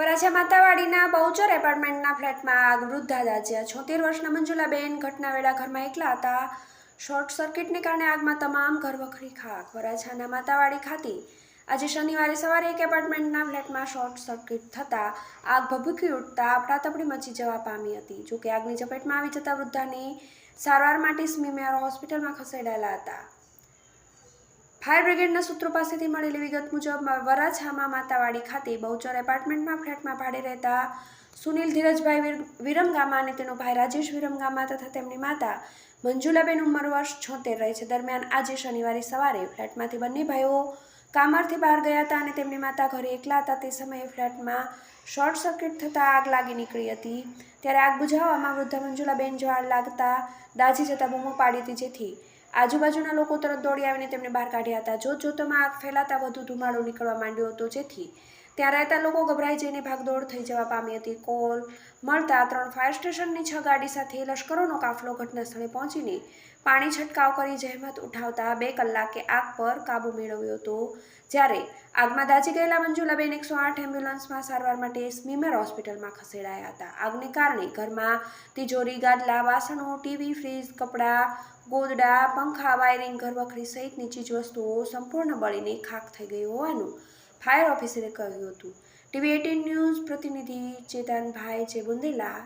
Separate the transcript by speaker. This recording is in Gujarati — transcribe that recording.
Speaker 1: વરાછા માતાવાડીના બહુચર એપાર્ટમેન્ટના ફ્લેટમાં આગ વૃદ્ધા દાજ્યા છોતેર વર્ષના મંજુલાબેન ઘટના વેળા ઘરમાં એકલા હતા. શોર્ટ સર્કિટને કારણે આગમાં તમામ ઘર વખરી ખાક. વરાછાના માતાવાડી ખાતે આજે શનિવારે સવારે એક એપાર્ટમેન્ટના ફ્લેટમાં શોર્ટ સર્કિટ થતાં આગ ભભૂકી ઉઠતા અફડાતફડી મચી જવા પામી હતી. જોકે આગની ઝપેટમાં આવી જતા વૃદ્ધાને સારવાર માટે સ્મીમેર હોસ્પિટલમાં ખસેડાયેલા હતા. ફાયર બ્રિગેડના સૂત્રો પાસેથી મળેલી વિગત મુજબ વરાછામાં માતાવાડી ખાતે બહુચર એપાર્ટમેન્ટમાં ફ્લેટમાં ભાડે રહેતા સુનિલ ધીરજભાઈ વિરમગામા અને તેનો ભાઈ રાજેશ વિરમગામા તથા તેમની માતા મંજુલાબેન ઉંમર વર્ષ છોતેર રહે છે. દરમિયાન આજે શનિવારે સવારે ફ્લેટમાંથી બંને ભાઈઓ કામરથી બહાર ગયા હતા અને તેમની માતા ઘરે એકલા હતા. તે સમયે ફ્લેટમાં શોર્ટ સર્કિટ થતાં આગ લાગી નીકળી હતી. ત્યારે આગ બુઝાવવામાં વૃદ્ધા મંજુલાબેન જો આગ લાગતા દાઝી જતા બૂમો પાડી હતી જેથી આજુબાજુના લોકો તરત દોડી આવીને તેમને બહાર કાઢ્યા હતા. જોત જોતમાં આગ ફેલાતા વધુ ધુમાડો નીકળવા માંડ્યો હતો. જેથી ત્યાં રહેતા લોકો ગભરાઈ જઈને ભાગદોડ થઈ જવા પામી હતી. કોલ મળતા ત્રણ ફાયર સ્ટેશનની છ ગાડી સાથે લશ્કરોનો કાફલો ઘટના સ્થળે પહોંચીને પાણી છંટકાવ કરી જહેમત ઉઠાવતા બે કલાકે આગ પર કાબૂ મેળવ્યો હતો. જ્યારે આગમાં દાઝી ગયેલા મંજુલાબેન એકસો આઠ એમ્બ્યુલન્સમાં સારવાર માટે સ્મીમેર હોસ્પિટલમાં ખસેડાયા હતા. આગને કારણે ઘરમાં તિજોરી, ગાદલા, વાસણો, ટીવી, ફ્રીજ, કપડાં, ગોદડા, પંખા, વાયરિંગ, ઘરવખરી સહિતની ચીજવસ્તુઓ સંપૂર્ણ બળીને ખાખ થઈ ગઈ હોવાનું ફાયર ઓફિસરે કહ્યું હતું. ટીવી એટીન ન્યૂઝ પ્રતિનિધિ ચેતનભાઈ જે બુંદેલા